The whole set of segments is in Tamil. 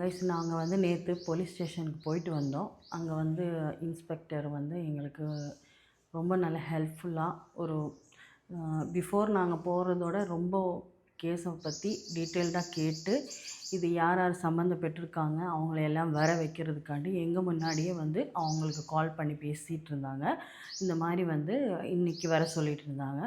கைஸ் நாங்கள் வந்து நேற்று போலீஸ் ஸ்டேஷனுக்கு போயிட்டு வந்தோம். அங்கே வந்து இன்ஸ்பெக்டர் வந்து எங்களுக்கு ரொம்ப நல்ல ஹெல்ப்ஃபுல்லாக ஒரு பிஃபோர் நாங்கள் போகிறதோட ரொம்ப கேஸை பற்றி டீட்டெயில்டாக கேட்டு இது யார் யார் சம்மந்தப்பட்டிருக்காங்க அவங்கள எல்லாம் வர வைக்கிறதுக்காண்டி எங்கள் முன்னாடியே வந்து அவங்களுக்கு கால் பண்ணி பேசிகிட்டு இருந்தாங்க. இந்த மாதிரி வந்து இன்றைக்கி வர சொல்லிகிட்டு இருந்தாங்க.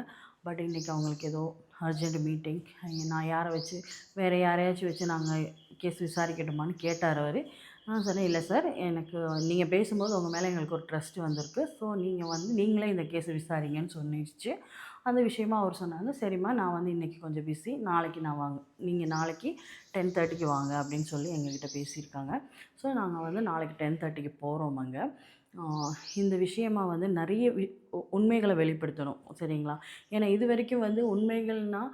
பட் இன்றைக்கி அவங்களுக்கு ஏதோ அர்ஜெண்ட் மீட்டிங் நான் யாரை வச்சு வேறு யாரையாச்சும் வச்சு நாங்கள் கேஸ் விசாரிக்கட்டுமான்னு கேட்டார் அவர். நான் சொன்னேன் இல்லை சார் எனக்கு நீங்கள் பேசும்போது உங்கள் மேலே எங்களுக்கு ஒரு ட்ரஸ்ட் வந்திருக்கு. ஸோ நீங்கள் வந்து நீங்களே இந்த கேஸை விசாரிங்கன்னு சொன்னிச்சு. அந்த விஷயமா அவர் சொன்னாங்க சரிம்மா நான் வந்து இன்றைக்கி கொஞ்சம் பிஸி நாளைக்கு நான் வாங்க நீங்கள் நாளைக்கு டென் தேர்ட்டிக்கு வாங்க அப்படின்னு சொல்லி எங்ககிட்ட பேசியிருக்காங்க. ஸோ நாங்கள் வந்து நாளைக்கு டென் தேர்ட்டிக்கு போகிறோம் அங்கே. இந்த விஷயமா வந்து நிறைய உ- உண்மைகளை வெளிப்படுத்தணும். சரிங்களா? ஏன்னா இது வரைக்கும் வந்து உண்மைகள்னால்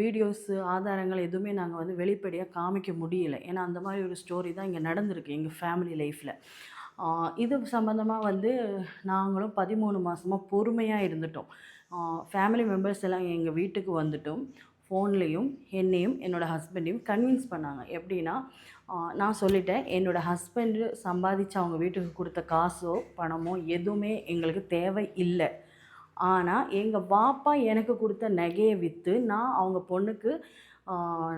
வீடியோஸு ஆதாரங்கள் எதுவுமே நாங்கள் வந்து வெளிப்படையாக காமிக்க முடியல. ஏன்னா அந்த மாதிரி ஒரு ஸ்டோரி தான் இங்கே நடந்திருக்கு எங்கள் ஃபேமிலி லைஃப்பில் இது சம்மந்தமாக வந்து நாங்களும் பதிமூணு மாதமாக பொறுமையாக இருந்துட்டோம். ஃபேமிலி மெம்பர்ஸ் எல்லாம் எங்கள் வீட்டுக்கு வந்துட்டும். ஃபோன்லேயும் என்னையும் என்னோடய ஹஸ்பண்டையும் கன்வின்ஸ் பண்ணாங்க. எப்படின்னா நான் சொல்லிட்டேன் என்னோடய ஹஸ்பண்டு சம்பாதிச்சு அவங்க வீட்டுக்கு கொடுத்த காசோ பணமோ எதுவுமே எங்களுக்கு தேவை இல்லை. ஆனால் எங்கள் பாப்பா எனக்கு கொடுத்த நகையை விற்று நான் அவங்க பொண்ணுக்கு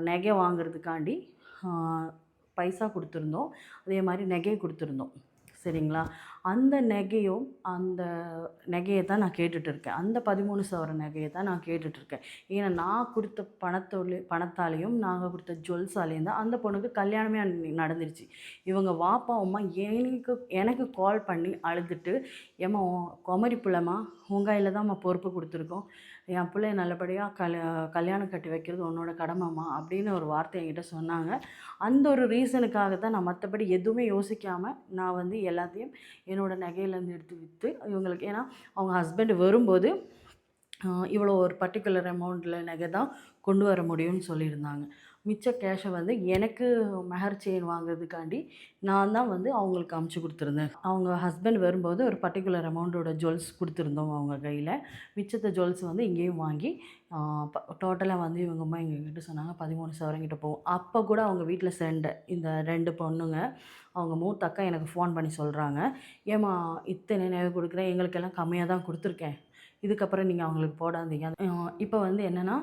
நகை வாங்குறதுக்காண்டி பைசா கொடுத்துருந்தோம். அதே மாதிரி நகையை கொடுத்துருந்தோம். சரிங்களா? அந்த நகையும் அந்த நகையை தான் நான் கேட்டுட்டு இருக்கேன் அந்த பதிமூணு சவர நகையை தான் நான் கேட்டுட்டு இருக்கேன் ஏன்னா நான் கொடுத்த பணத்தோட பணத்தாலேயும் நாங்கள் கொடுத்த ஜுவல்ஸாலேயும் தான் அந்த பொண்ணுக்கு கல்யாணமே நடந்துருச்சு. இவங்க வாப்பா அம்மா எனக்கு எனக்கு கால் பண்ணி அழுதுட்டு ஏம்மா குமரி பிள்ளைமா உங்கள் கையில் தான்ம்மா பொறுப்பு கொடுத்துருக்கோம். என் பிள்ளைய நல்லபடியாக கல் கல்யாணம் கட்டி வைக்கிறது உன்னோட கடமைம்மா அப்படின்னு ஒரு வார்த்தை என்கிட்ட சொன்னாங்க. அந்த ஒரு ரீசனுக்காக தான் நான் மற்றபடி எதுவுமே யோசிக்காமல் நான் வந்து எல்லாத்தையும் என்னோடய நகையிலேருந்து எடுத்து விற்று இவங்களுக்கு ஏன்னா அவங்க ஹஸ்பண்ட் வரும்போது இவ்வளோ ஒரு பர்டிகுலர் அமௌண்ட்டில் நகை தான் கொண்டு வர முடியும்னு சொல்லியிருந்தாங்க. மிச்ச கேஷை வந்து எனக்கு மெஹர் செயின் வாங்குறதுக்காண்டி நான் தான் வந்து அவங்களுக்கு அமுச்சு கொடுத்துருந்தேன். அவங்க ஹஸ்பண்ட் வரும்போது ஒரு பர்டிகுலர் அமௌண்ட்டோட ஜுவல்ஸ் கொடுத்துருந்தோம் அவங்க கையில். மிச்சத்தை ஜுவல்ஸ் வந்து இங்கேயும் வாங்கி டோட்டலாக வந்து இவங்க அம்மா எங்ககிட்ட சொன்னாங்க பதிமூணு சவரங்கிட்ட போவோம் அப்போ கூட அவங்க வீட்டில் சண்டை இந்த ரெண்டு பொண்ணுங்க அவங்க மூத்த அக்கா எனக்கு ஃபோன் பண்ணி சொல்கிறாங்க ஏம்மா இத்தனை நகை கொடுக்குறேன் எங்களுக்கெல்லாம் கம்மியாக தான் கொடுத்துருக்கேன். இதுக்கப்புறம் நீங்கள் அவங்களுக்கு போடாதீங்க. இப்போ வந்து என்னென்னா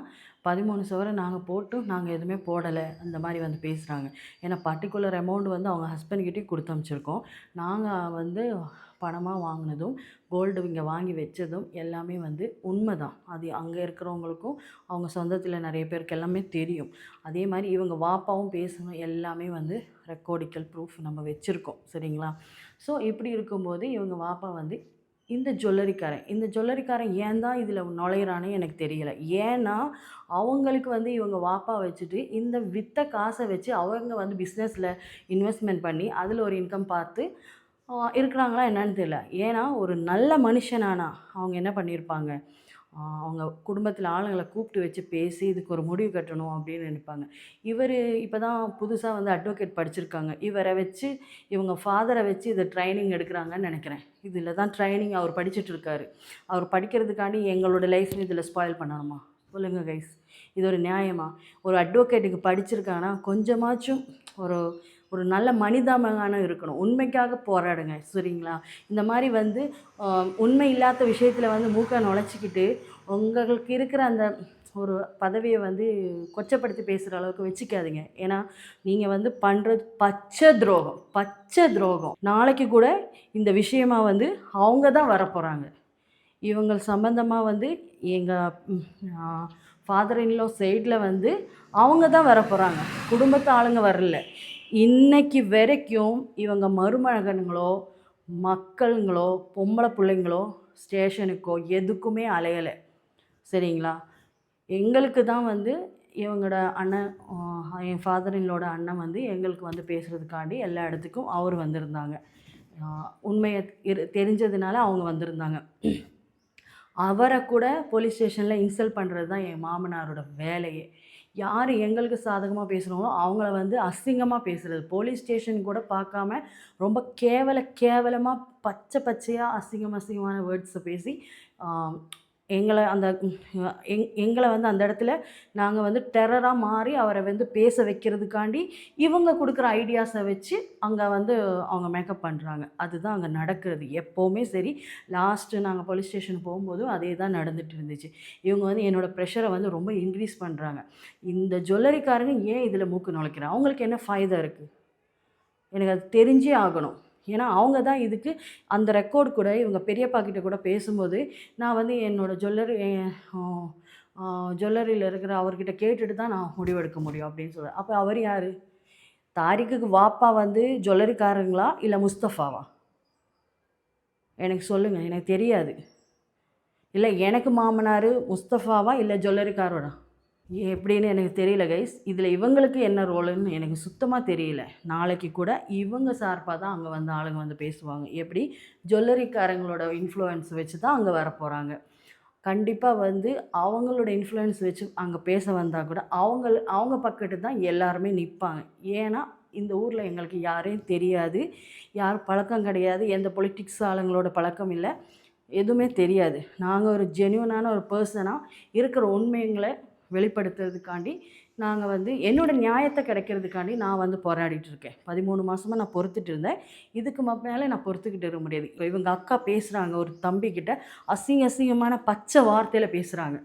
பதிமூணு சவரை நாங்கள் போட்டு நாங்கள் எதுவுமே போடலை அந்த மாதிரி வந்து பேசுகிறாங்க ஏன்னா பர்டிகுலர் அமௌண்ட் வந்து அவங்க ஹஸ்பண்ட்கிட்டையும் கொடுத்து அனுப்பிச்சிருக்கோம். நாங்கள் வந்து பணமாக வாங்கினதும் கோல்டு இங்கே வாங்கி வச்சதும் எல்லாமே வந்து உண்மை தான் அது அங்கே இருக்கிறவங்களுக்கும் அவங்க சொந்தத்தில் நிறைய பேருக்கு எல்லாமே தெரியும். அதே மாதிரி இவங்க வாப்பாவும் பேசணும் எல்லாமே வந்து ரெக்கார்டிக்கல் ப்ரூஃப் நம்ம வச்சுருக்கோம். சரிங்களா? ஸோ இப்படி இருக்கும்போது இவங்க வாப்பா வந்து இந்த ஜுவல்லரிக்காரன் இந்த ஜுவல்லரிக்காரன் ஏன் தான் இதில் நுழையிறான்னு எனக்கு தெரியல. ஏன்னா அவங்களுக்கு வந்து இவங்க வாப்பா வச்சுட்டு இந்த வித்த காசை வச்சு அவங்க வந்து பிஸ்னஸில் இன்வெஸ்ட்மெண்ட் பண்ணி அதில் ஒரு இன்கம் பார்த்து இருக்கிறாங்களா என்னன்னு தெரியல. ஏன்னா ஒரு நல்ல மனுஷனானா அவங்க என்ன பண்ணியிருப்பாங்க? அவங்க குடும்பத்தில் ஆளுங்களை கூப்பிட்டு வச்சு பேசி இதுக்கு ஒரு முடிவு கட்டணும் அப்படின்னு நினைப்பாங்க. இவர் இப்போ தான் புதுசாக வந்து அட்வொகேட் படிச்சிருக்காங்க. இவரை வச்சு இவங்க ஃபாதரை வச்சு இதை ட்ரைனிங் எடுக்கிறாங்கன்னு நினைக்கிறேன். இதில் தான் ட்ரைனிங் அவர் படிச்சுட்ருக்காரு அவர் படிக்கிறதுக்காண்டி எங்களோட லைஃப்னு இதில் ஸ்பாயில் பண்ணணுமா? சொல்லுங்கள் கைஸ் இது ஒரு நியாயமா? ஒரு அட்வொகேட்டுக்கு படிச்சிருக்காங்கன்னா கொஞ்சமாச்சும் ஒரு ஒரு நல்ல மனிதாமகானம் இருக்கணும். உண்மைக்காக போராடுங்க சரிங்களா? இந்த மாதிரி வந்து உண்மை இல்லாத விஷயத்தில் வந்து மூக்கை நுழைச்சிக்கிட்டு உங்களுக்கு இருக்கிற அந்த ஒரு பதவியை வந்து கொச்சப்படுத்தி பேசுகிற அளவுக்கு வச்சுக்காதீங்க. ஏன்னா நீங்கள் வந்து பண்ணுறது பச்சை துரோகம் பச்சை துரோகம். நாளைக்கு கூட இந்த விஷயமா வந்து அவங்க தான் வரப்போகிறாங்க இவங்க சம்பந்தமாக வந்து எங்கள் ஃபாதர் இன்லோ சைடில் வந்து அவங்க தான் வரப்போகிறாங்க குடும்பத்து ஆளுங்க வரல. இன்னைக்கு வரைக்கும் இவங்க மருமகனுங்களோ மக்களுங்களோ பொம்பளை பிள்ளைங்களோ ஸ்டேஷனுக்கோ எதுக்குமே அலையலை. சரிங்களா? எங்களுக்கு தான் வந்து இவங்களோட அண்ணன் என் ஃபாதரினோட அண்ணன் வந்து எங்களுக்கு வந்து பேசுகிறதுக்காண்டி எல்லா இடத்துக்கும் அவர் வந்திருந்தாங்க. உண்மையை இரு தெரிஞ்சதுனால அவங்க வந்திருந்தாங்க. அவரை கூட போலீஸ் ஸ்டேஷனில் இன்சல்ட் பண்ணுறது தான் என் மாமனாரோட வேலையே. யார் எங்களுக்கு சாதகமாக பேசுகிறாங்களோ அவங்கள வந்து அசிங்கமாக பேசுகிறது போலீஸ் ஸ்டேஷன் கூட பார்க்காம ரொம்ப கேவல கேவலமாக பச்சை பச்சையாக அசிங்கம் அசிங்கமான வேர்ட்ஸை பேசி எங்களை அந்த எங் எங்களை வந்து அந்த இடத்துல நாங்கள் வந்து டெரராக மாறி அவரை வந்து பேச வைக்கிறதுக்காண்டி இவங்க கொடுக்குற ஐடியாஸை வச்சு அங்கே வந்து அவங்க மேக்கப் பண்ணுறாங்க அதுதான் அங்கே நடக்கிறது. எப்போவுமே சரி லாஸ்ட்டு நாங்கள் போலீஸ் ஸ்டேஷன் போகும்போதும் அதே தான் நடந்துட்டு இருந்துச்சு. இவங்க வந்து என்னோடய ப்ரெஷரை வந்து ரொம்ப இன்க்ரீஸ் பண்ணுறாங்க இந்த ஜுவல்லரிக்காரங்க ஏன் இதில் மூக்கு நுழைக்கிறாங்க அவங்களுக்கு என்ன ஃபைதா இருக்குது எனக்கு அது தெரிஞ்சே ஆகணும். ஏன்னா அவங்க தான் இதுக்கு அந்த ரெக்கார்ட் கூட இவங்க பெரியப்பா கிட்ட கூட பேசும்போது நான் வந்து என்னோடய ஜுவல்லரி ஜுவல்லரியில் இருக்கிற அவர்கிட்ட கேட்டுட்டு தான் நான் முடிவெடுக்க முடியும் அப்படின்னு சொல்கிறேன் அப்போ அவர் யார்? தாரிக்குக்கு வாப்பா வந்து ஜுவல்லரிக்காரங்களா? இல்லை முஸ்தஃபாவா? எனக்கு சொல்லுங்கள் எனக்கு தெரியாது. இல்லை எனக்கு மாமனார் முஸ்தஃபாவா? இல்லை ஜுவல்லரிக்காரோடா? எப்படின்னு எனக்கு தெரியல கைஸ் இதில் இவங்களுக்கு என்ன ரோலுன்னு எனக்கு சுத்தமாக தெரியல. நாளைக்கு கூட இவங்க சார்பாக தான் அங்கே வந்து ஆளுங்க வந்து பேசுவாங்க. எப்படி? ஜுவல்லரிக்காரங்களோட இன்ஃப்ளூயன்ஸ் வச்சு தான் அங்கே வர போகிறாங்க கண்டிப்பாக வந்து அவங்களோட இன்ஃப்ளூயன்ஸ் வச்சு அங்கே பேச வந்தால் கூட அவங்க அவங்க பக்கத்து தான் எல்லாருமே நிற்பாங்க ஏன்னா இந்த ஊரில் எங்களுக்கு யாரையும் தெரியாது. யார் பழக்கம் கிடையாது. எந்த பொலிட்டிக்ஸ் ஆளுங்களோட பழக்கம் இல்லை. எதுவுமே தெரியாது. நாங்கள் ஒரு ஜென்யூனான ஒரு பர்சனாக இருக்கிற உண்மைங்களை வெளிப்படுத்துறதுக்காண்டி நாங்கள் வந்து என்னோட நியாயத்தை கிடைக்கிறதுக்காண்டி நான் வந்து போராடிட்டு இருக்கேன் பதிமூணு மாதமாக நான் பொறுத்துட்டு இருந்தேன் இதுக்கு மேலே நான் பொறுத்துக்கிட்டு இருக்க முடியாது. இப்போ இவங்க அக்கா பேசுகிறாங்க ஒரு தம்பிக்கிட்ட அசிங்க அசிங்கமான பச்சை வார்த்தையில் பேசுகிறாங்க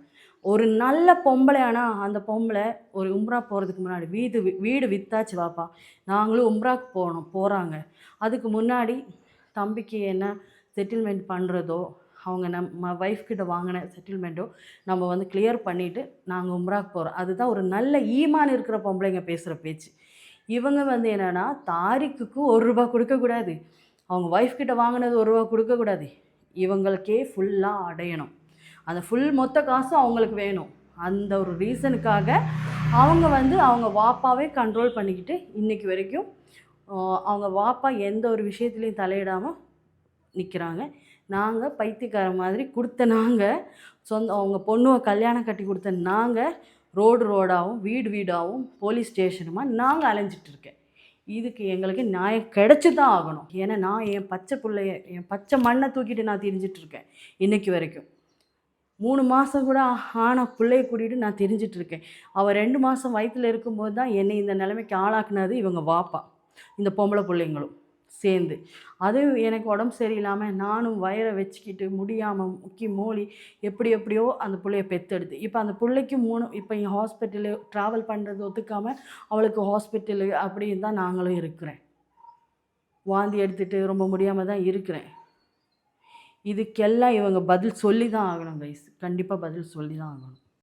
ஒரு நல்ல பொம்பளை ஆனால் அந்த பொம்பளை ஒரு உம்ரா போகிறதுக்கு முன்னாடி வீடு வீடு வித்தாச்சு வாப்பா நாங்களும் உம்ராக்கு போனோம் போகிறாங்க அதுக்கு முன்னாடி தம்பிக்கு என்ன செட்டில்மெண்ட் பண்ணுறதோ அவங்க நம்ம ஒய்ஃப் கிட்ட வாங்கின செட்டில்மெண்ட்டோ நம்ம வந்து கிளியர் பண்ணிவிட்டு நாங்கள் உம்ராக்கு போகிறோம் அதுதான் ஒரு நல்ல ஈமான் இருக்கிற பொம்பளைங்க பேசுகிற பேச்சு. இவங்க வந்து என்னென்னா தாரிக்குக்கு ஒரு ரூபா கொடுக்கக்கூடாது அவங்க ஒய்ஃப் கிட்ட வாங்கினது ஒரு ரூபா கொடுக்கக்கூடாது இவங்களுக்கே ஃபுல்லாக அடையணும். அந்த ஃபுல் மொத்த காசும் அவங்களுக்கு வேணும். அந்த ஒரு ரீசனுக்காக அவங்க வந்து அவங்க வாப்பாவே கண்ட்ரோல் பண்ணிக்கிட்டு இன்றைக்கி வரைக்கும் அவங்க வாப்பா எந்த ஒரு விஷயத்துலையும் தலையிடாமல் நிற்கிறாங்க நாங்கள் பைத்தியக்கார மாதிரி கொடுத்த நாங்கள் சொந்த அவங்க பொண்ணுவை கல்யாணம் கட்டி கொடுத்த நாங்கள் ரோடு ரோடாகவும் வீடு வீடாகவும் போலீஸ் ஸ்டேஷனுமா நாங்கள் அலைஞ்சிட்டு இருக்கேன். இதுக்கு எங்களுக்கு நியாயம் கிடைச்சி தான் ஆகணும். ஏன்னா நான் என் பச்சை பிள்ளைய என் பச்சை மண்ணை தூக்கிட்டு நான் தெரிஞ்சிட்ருக்கேன் இன்றைக்கி வரைக்கும். மூணு மாதம் கூட ஆன பிள்ளைய கூட்டிகிட்டு நான் தெரிஞ்சிட்ருக்கேன் அவள் ரெண்டு மாதம் வயிற்றில் இருக்கும்போது தான் என்னை இந்த நிலைமைக்கு ஆளாக்குனது இவங்க வாப்பா இந்த பொம்பளை பிள்ளைங்களும். சேர்ந்து. அதுவும் எனக்கு உடம்பு சரியில்லாமல் நானும் வயரை வச்சுக்கிட்டு முடியாமல் முக்கி மூலி எப்படி எப்படியோ அந்த பிள்ளைய பெத்தெடுத்து. இப்போ அந்த பிள்ளைக்கு மூணு இப்போ இங்கே ஹாஸ்பிட்டலு ட்ராவல் பண்ணுறது ஒத்துக்காமல் அவளுக்கு ஹாஸ்பிட்டலு அப்படின்னு தான் நாங்களும் இருக்கிறேன். வாந்தி எடுத்துகிட்டு ரொம்ப முடியாமல் தான் இருக்கிறேன். இதுக்கெல்லாம் இவங்க பதில் சொல்லி தான் ஆகணும் கைஸ் கண்டிப்பாக பதில் சொல்லி தான் ஆகணும்.